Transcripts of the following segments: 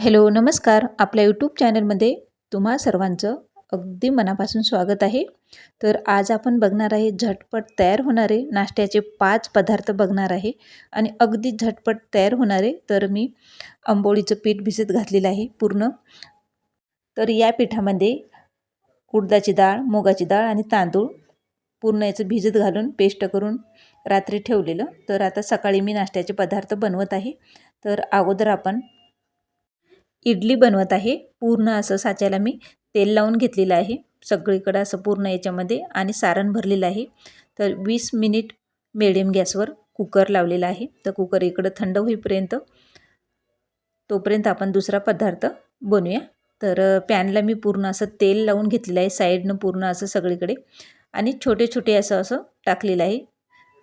Hello नमस्कार. आपल्या YouTube चॅनलमध्ये तुम्हा सर्वांचं अगदी मनापासून स्वागत आहे. तर आज आपण बघणार आहे झटपट तयार होणारे नाश्त्याचे पाच पदार्थ बघणार आहे. आणि अगदी झटपट तयार होणारे तर मी आंबोळीचं पीठ भिजत घातलेलं आहे पूर्ण. तर या पिठामध्ये उडदाची डाळ मुगाची डाळ आणि तांदूळ पूर्ण याचं भिजत घालून पेस्ट करून रात्री ठेवलेलं. तर आता सकाळी मी नाश्त्याचे पदार्थ बनवत आहे. तर अगोदर आपण इडली बनवत आहे. पूर्ण असं साच्याला मी तेल लावून घेतलेलं आहे. सगळीकडं असं पूर्ण याच्यामध्ये आणि सारण भरलेलं आहे. तर वीस मिनिट मिडियम गॅसवर कुकर लावलेला आहे. तर कुकर इकडं थंड होईपर्यंत तोपर्यंत आपण दुसरा पदार्थ बनवूया. तर पॅनला मी पूर्ण असं तेल लावून घेतलेलं आहे. साईडनं पूर्ण असं सगळीकडे आणि छोटे छोटे असं असं टाकलेलं आहे.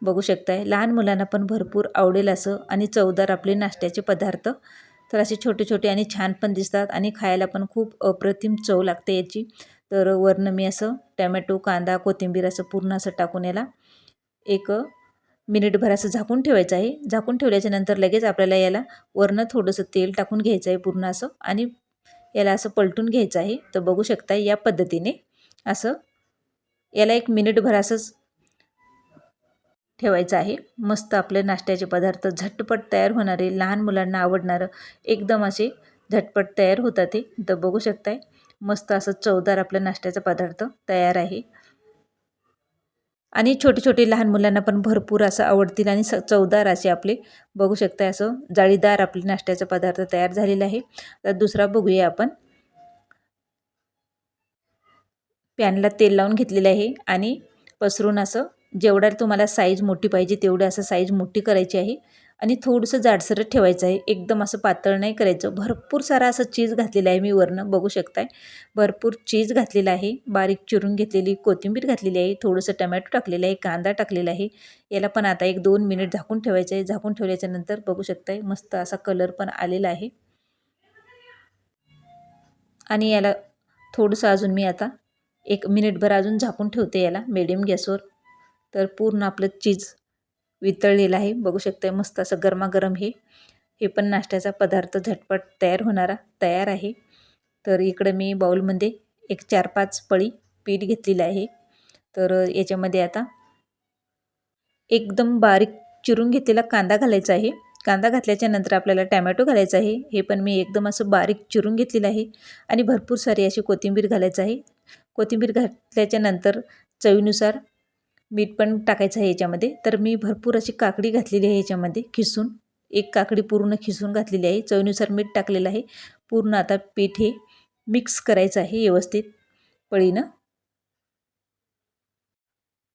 बघू शकताय लहान मुलांना पण भरपूर आवडेल असं आणि चवदार आपले नाश्त्याचे पदार्थ तर असे छोटे छोटे आणि छान पण दिसतात आणि खायला पण खूप अप्रतिम चव लागते याची. तर वरनं मी असं टॅमॅटो कांदा कोथिंबीर असं पूर्ण असं टाकून याला एक मिनिटभर असं झाकून ठेवायचं आहे. झाकून ठेवल्याच्या नंतर लगेच आपल्याला याला वरनं थोडंसं तेल टाकून घ्यायचं आहे पूर्ण असं आणि याला असं पलटून घ्यायचं आहे. तर बघू शकता या पद्धतीने असं याला एक मिनिटभर असंच ठेवायचं आहे. मस्त आपले नाश्त्याचे पदार्थ झटपट तयार होणारे लहान मुलांना आवडणारं एकदम असे झटपट तयार होतात ते तर बघू शकताय मस्त असं चवदार आपला नाश्त्याचा पदार्थ तयार आहे. आणि छोटे छोटे लहान मुलांना पण भरपूर असं आवडतील आणि स चवदार असे आपले बघू शकताय असं जाळीदार आपले नाश्त्याचा पदार्थ तयार झालेला आहे. तर दुसरा बघूया आपण. पॅनला तेल लावून घेतलेलं आहे आणि पसरून असं जेवढा तुम्हाला साईज मोठी पाहिजे तेवढं असं साईज मोठी करायची आहे. आणि थोडंसं जाडसरं ठेवायचं आहे. एकदम असं पातळ नाही करायचं. भरपूर सारा असं चीज घातलेलं आहे मी वरनं. बघू शकताय. भरपूर चीज घातलेला आहे. बारीक चिरून घेतलेली कोथिंबीर घातलेली आहे. थोडंसं टमॅटो टाकलेलं आहे. कांदा टाकलेला आहे. याला पण आता एक दोन मिनिट झाकून ठेवायचं आहे. झाकून ठेवल्याच्या नंतर बघू शकताय मस्त असा कलर पण आलेला आहे. आणि याला थोडंसं अजून मी आता एक मिनिटभर अजून झाकून ठेवते याला. मिडियम गॅसवर. तर पूर्ण आपलं चीज वितळलेलं आहे. बघू शकता मस्त असं गरमागरम हे. हे पण नाश्त्याचा पदार्थ झटपट तयार होणारा तयार आहे. तर इकडं मी बाऊलमध्ये एक चार पाच पळी पीठ घेतलेलं आहे. तर याच्यामध्ये आता एकदम बारीक चिरून घेतलेला कांदा घालायचा आहे. कांदा घातल्याच्या नंतर आपल्याला टॅमॅटो घालायचा आहे. हे पण मी एकदम असं बारीक चिरून घेतलेलं आहे. आणि भरपूर सारी अशी कोथिंबीर घालायचं आहे. कोथिंबीर घातल्याच्या नंतर चवीनुसार मीठ पण टाकायचं आहे याच्यामध्ये. तर मी भरपूर अशी काकडी घातलेली आहे याच्यामध्ये खिसून. एक काकडी पूर्ण खिसून घातलेली आहे. चवीनुसार मीठ टाकलेलं आहे. पूर्ण आता पीठ हे मिक्स करायचं आहे व्यवस्थित पळीनं.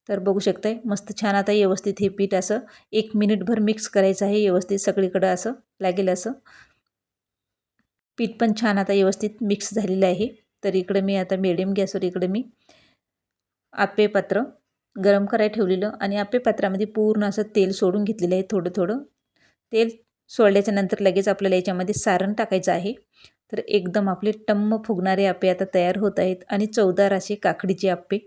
तर बघू शकताय मस्त छान आता व्यवस्थित हे पीठ असं एक मिनिटभर मिक्स करायचं आहे व्यवस्थित सगळीकडं असं लागेल असं. पीठ पण छान आता व्यवस्थित मिक्स झालेलं आहे. तर इकडं मी आता मिडियम गॅसवर इकडे मी आपे पात्र. गरम करायला ठेवलेलं आणि आपल्या पात्रामध्ये पूर्ण असं तेल सोडून घेतलेलं आहे थोडं थोडं. तेल सोडल्याच्या नंतर लगेच आपल्याला याच्यामध्ये सारण टाकायचं आहे. तर एकदम आपले टम्म फुगणारे आपे आता तयार होत आहेत आणि चवदार असे काकडीचे आपे.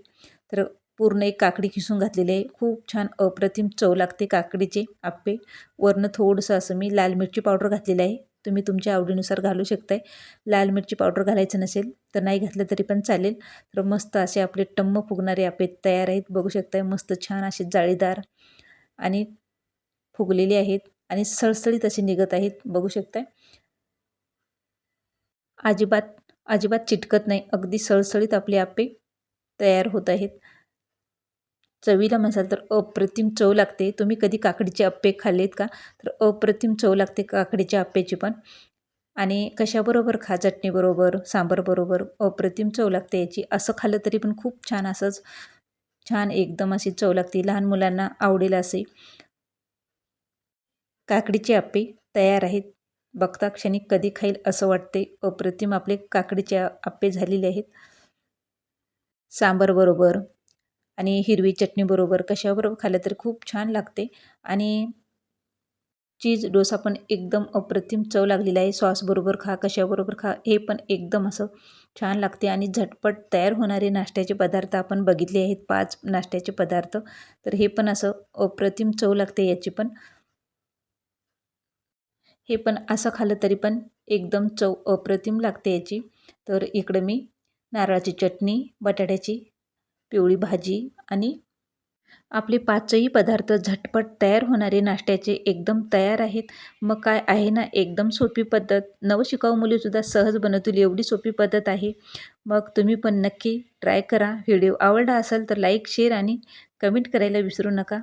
तर पूर्ण एक काकडी खिसून घातलेली आहे. खूप छान अप्रतिम चव लागते काकडीचे आप्पे वरनं थोडंसं असं मी लाल मिरची पावडर घातलेलं आहे. तुम्ही तुमच्या आवडीनुसार घालू शकताय. लाल मिरची पावडर घालायचं नसेल तर नाही घातलं तरी पण चालेल. तर मस्त असे आपले टम्म फुगणारे आपे तयार आहेत. बघू शकताय मस्त छान असे जाळीदार आणि फुगलेले आहेत आणि सळसळीत असे निघत आहेत. बघू शकताय. अजिबात अजिबात चिटकत नाही. अगदी सळसळीत आपले आपे तयार होत आहेत. चवीला म्हणाल तर अप्रतिम चव लागते. तुम्ही कधी काकडीचे अप्पे खाल्लेत का? तर अप्रतिम चव लागते काकडीच्या अप्प्याची पण. आणि कशाबरोबर खा? चटणीबरोबर सांबरबरोबर अप्रतिम चव लागते याची. असं खाल्लं तरी पण खूप छान असंच छान एकदम अशी चव लागते. लहान मुलांना आवडेल असे. काकडीचे अप्पे तयार आहेत. बघता क्षणी कधी खाईल असं वाटते. अप्रतिम आपले काकडीचे अप्पे झालेले आहेत. सांबरबरोबर आणि हिरवी चटणीबरोबर कशाबरोबर खाल्लं तर खूप छान लागते. आणि चीज डोसा पण एकदम अप्रतिम चव लागलेला आहे. सॉसबरोबर खा कशाबरोबर खा हे पण एकदम असं छान लागते. आणि झटपट तयार होणारे नाश्त्याचे पदार्थ आपण बघितले आहेत. पाच नाश्त्याचे पदार्थ. तर हे पण असं अप्रतिम चव लागते याची पण. हे पण असं खाल्लं तरी पण एकदम चव अप्रतिम लागते याची. तर इकडं मी नारळाची चटणी बटाट्याची पिवळी भाजी आणि आपले पाचही पदार्थ झटपट तयार होणारे नाश्त्याचे एकदम तयार आहेत. मग काय आहे ना एकदम सोपी पद्धत. नवशिकाऊ मुलीसुद्धा सहज बनवतील एवढी सोपी पद्धत आहे. मग तुम्ही पण नक्की ट्राय करा. व्हिडिओ आवडला असेल तर लाईक शेअर आणि कमेंट करायला विसरू नका.